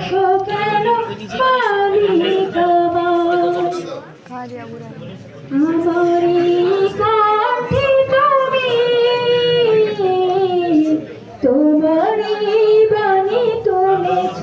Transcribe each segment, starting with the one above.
আসো কেন পানি খাবারে কাছে তুমি তোমারই বাণী তুলেছ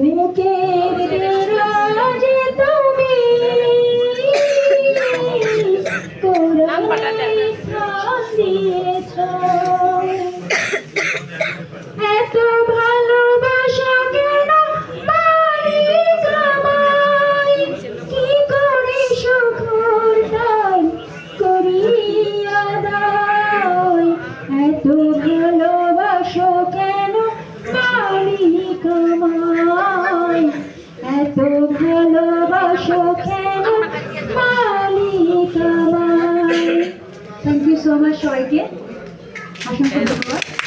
বুকে সো মাচ সবাইকে। অসংখ্য ধন্যবাদ।